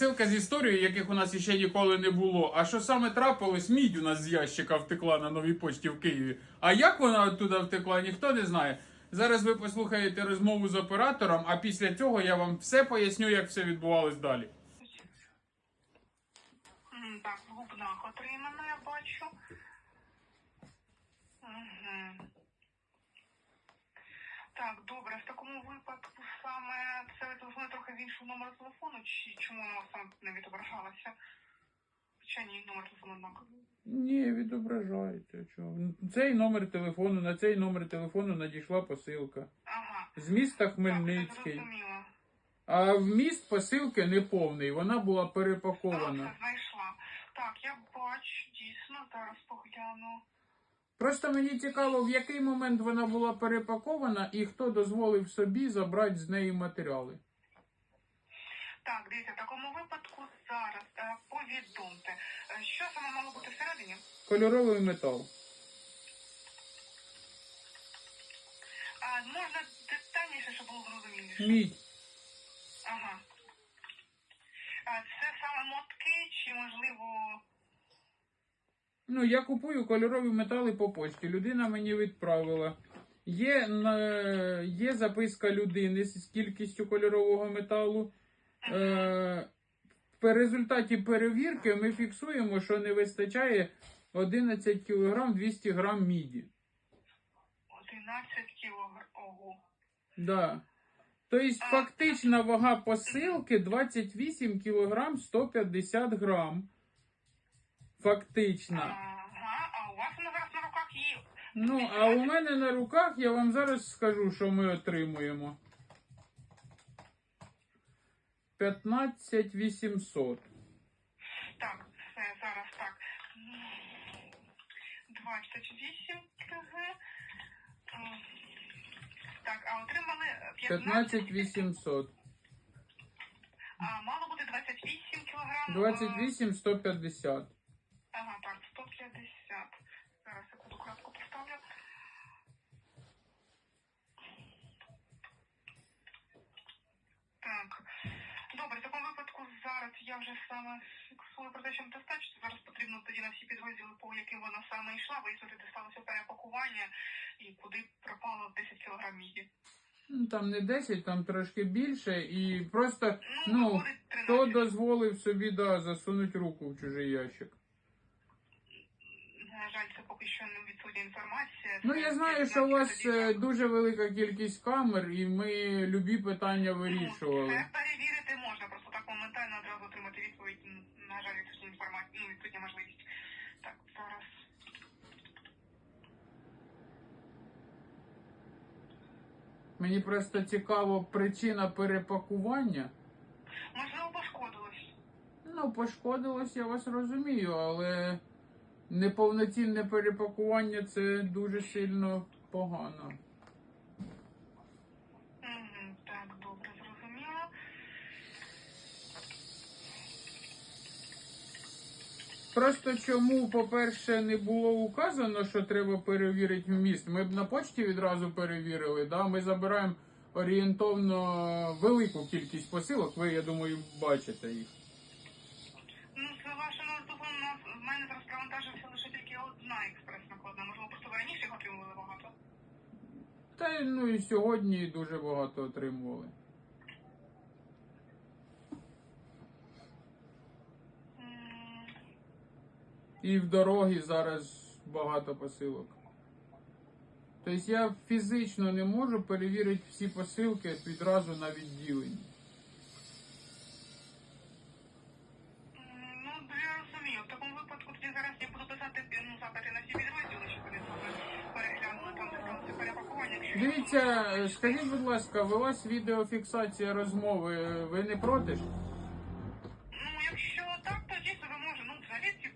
Ссылка з історією, яких у нас ще ніколи не було. А що саме трапилось, мідь у нас з ящика втекла на новій почті в Києві. А як вона оттуда втекла, ніхто не знає. Зараз ви послухаєте розмову з оператором, а після цього я вам все поясню, як все відбувалось далі. Так, губнах отримано, я бачу. Угу. Так, добре, в такому випадку саме це ви телефонує трохи з іншого номеру телефону, чи чому воно саме не відображалося? Хоча ні, номер телефону однаковий. Ні, відображається. Чого? Цей номер телефону, на цей номер телефону надійшла посилка. Ага. З міста Так, Хмельницький. це зрозуміло. А вміст посилки не повний, вона була Так, перепакована. знайшла. Так, я бачу, дійсно, зараз погляну. Просто мені цікаво, в який момент вона була перепакована і хто дозволив собі забрати з неї матеріали. Так, дивіться, в такому випадку зараз е, повідомте, е, що саме мало бути всередині? Кольоровий метал. А можна детальніше, щоб було зрозуміліше? Мідь. Ага. А це саме мотки, чи можливо. Ну, я купую кольорові метали по почті. Людина мені відправила. Є, на- є записка людини з кількістю кольорового металу. Е, по результаті перевірки ми фіксуємо, що не вистачає 11 кг 200 г міді. 11 кілограм. Ого. Да. Тобто фактична вага посилки 28 кг 150 грам. Фактична. Ага, а у вас вона зараз на руках є. Ну, а у мене на руках я вам зараз скажу, що ми отримуємо. 15 800. Так, все, зараз так. 28 кг. Так, а отримали е, 15 800. А мало бути 28 кг. 28 150. Ага, так, 150. Зараз секунду крапку поставлю. Так. Добре, в такому випадку зараз я вже саме фіксую про те, що достатньо. Зараз потрібно тоді на всі підрозділи, по яким вона саме йшла, виїздити, де сталося перепакування і куди пропало 10 кілограм міді. Ну, там не 10, там трошки більше. І просто, Ну, ну, хто дозволив собі да, засунути руку в чужий ящик. На жаль, це поки що не відсутня інформація. Ну, я знаю, що у вас е, дуже велика кількість камер, і ми любі питання Ну, вирішували. Це перевірити можна, просто так моментально одразу отримати відповідь. На жаль, відсутня інформація, ну, відсутня можливість. Так, зараз. Мені просто цікаво причина перепакування. Можливо, пошкодилось. Ну, пошкодилось, я вас розумію, але неповноцінне перепакування це дуже сильно погано. Угу, так, добре, зрозуміло. Просто чому, по-перше, не було указано, що треба перевірити вміст. Ми б на почті відразу перевірили. Да? Ми забираємо орієнтовно велику кількість посилок. Ви, я думаю, бачите їх. Ну, з вашого телефону у нас в мене зараз провантажився лише тільки одна експрес-накладна. Можливо, просто ви раніше їх отримували багато. Та ну і сьогодні дуже багато отримували. І в дорогі зараз багато посилок. Тобто я фізично не можу перевірити всі посилки відразу на відділенні. Дивіться, скажіть, будь ласка, велась відеофіксація розмови. Ви не проти? ж? Ну, якщо так, то дійсно ви можете, ну, взагалі, ці, е,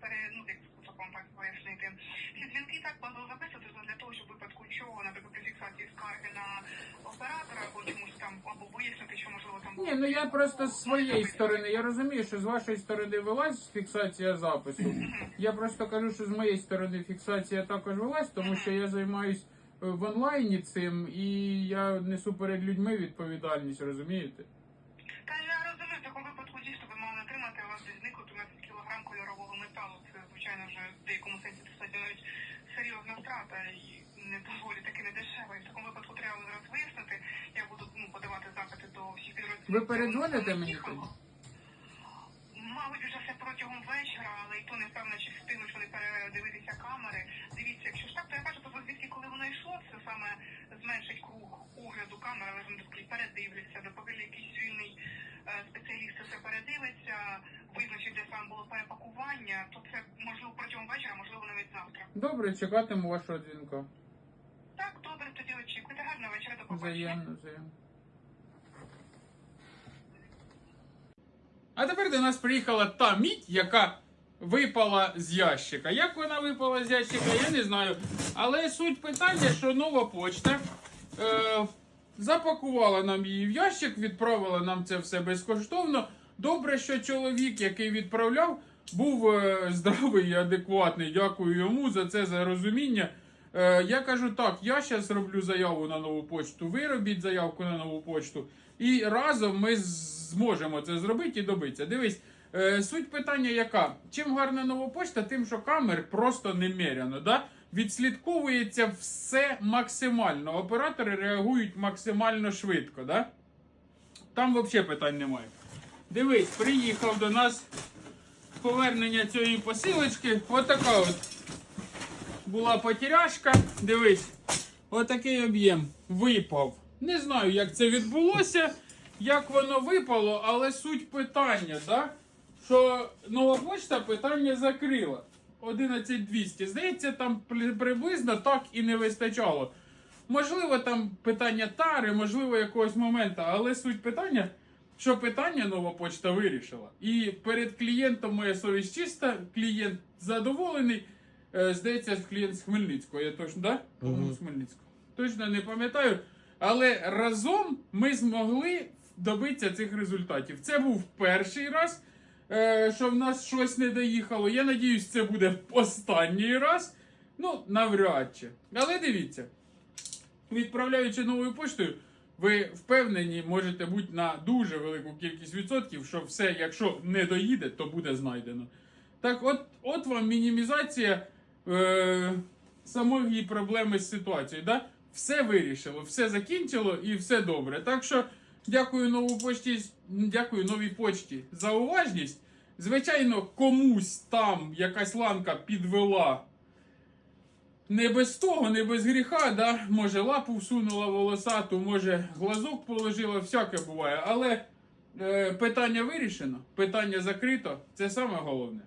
пере, ну, як способом так пояснити. Ці дзвінки так можна записувати для того, щоб в випадку чого, наприклад, при фіксації скарги на оператора або чомусь там, або вияснити, що можливо там. Ні, ну я просто з своєї сторони. Я розумію, що з вашої сторони велась фіксація запису. Я просто кажу, що з моєї сторони фіксація також велась, тому що я займаюсь в онлайні цим і я несу перед людьми відповідальність, розумієте? Та я розумію, в такому випадку дійсно вас десь зникло 13 кілограм кольорового металу. Це, звичайно, вже в деякому сенсі достатньо навіть серйозна втрата і не доволі таки не дешева. І в такому випадку треба зараз вияснити. Я буду ну, подавати запити до всіх підрозділів. Ви передзвоните мені? Мабуть, вже все протягом вечора, але зменшить круг огляду камери, але вони передивляться, допоки якийсь вільний е, спеціаліст це передивиться, визначить, де саме було перепакування, то це можливо протягом вечора, можливо навіть завтра. Добре, чекатиму вашого дзвінка. Так, добре, тоді очікуйте. Гарного вечора, до побачення. Взаємно, взаємно. А тепер до нас приїхала та мідь, яка випала з ящика. Як вона випала з ящика, я не знаю. Але суть питання, що нова почта е, запакувала нам її в ящик, відправила нам це все безкоштовно. Добре, що чоловік, який відправляв, був е, здравий і адекватний. Дякую йому за це за розуміння. Е, я кажу так, я зараз роблю заяву на нову почту, ви робіть заявку на нову почту, і разом ми зможемо це зробити і добитися. Дивись, суть питання яка? Чим гарна нова почта, тим, що камер просто немеряно. Да? Відслідковується все максимально. Оператори реагують максимально швидко. Да? Там взагалі питань немає. Дивись, приїхав до нас повернення цієї посилочки. Отака от була потеряшка. Дивись, отакий об'єм випав. Не знаю, як це відбулося, як воно випало, але суть питання, да? Що нова почта питання закрила. 11200. Здається, там при- приблизно так і не вистачало. Можливо, там питання тари, можливо, якогось моменту, але суть питання, що питання нова почта вирішила. І перед клієнтом моя совість чиста, клієнт задоволений. Е, Здається, клієнт з Хмельницького, я точно, да? По-моєму, з Хмельницького. Точно не пам'ятаю. Але разом ми змогли добитися цих результатів. Це був перший раз, що в нас щось не доїхало. Я надіюсь, це буде останній раз. Ну, навряд чи. Але дивіться, відправляючи новою поштою, ви впевнені можете бути на дуже велику кількість відсотків, що все, якщо не доїде, то буде знайдено. Так, от, от вам мінімізація е, самої проблеми з ситуацією. Да? Все вирішило, все закінчило і все добре. Так що дякую новій почті, дякую новій почті за уважність. Звичайно, комусь там якась ланка підвела. Не без того, не без гріха, да? може лапу всунула волосату, може глазок положила, всяке буває. Але е, питання вирішено, питання закрито, це саме головне.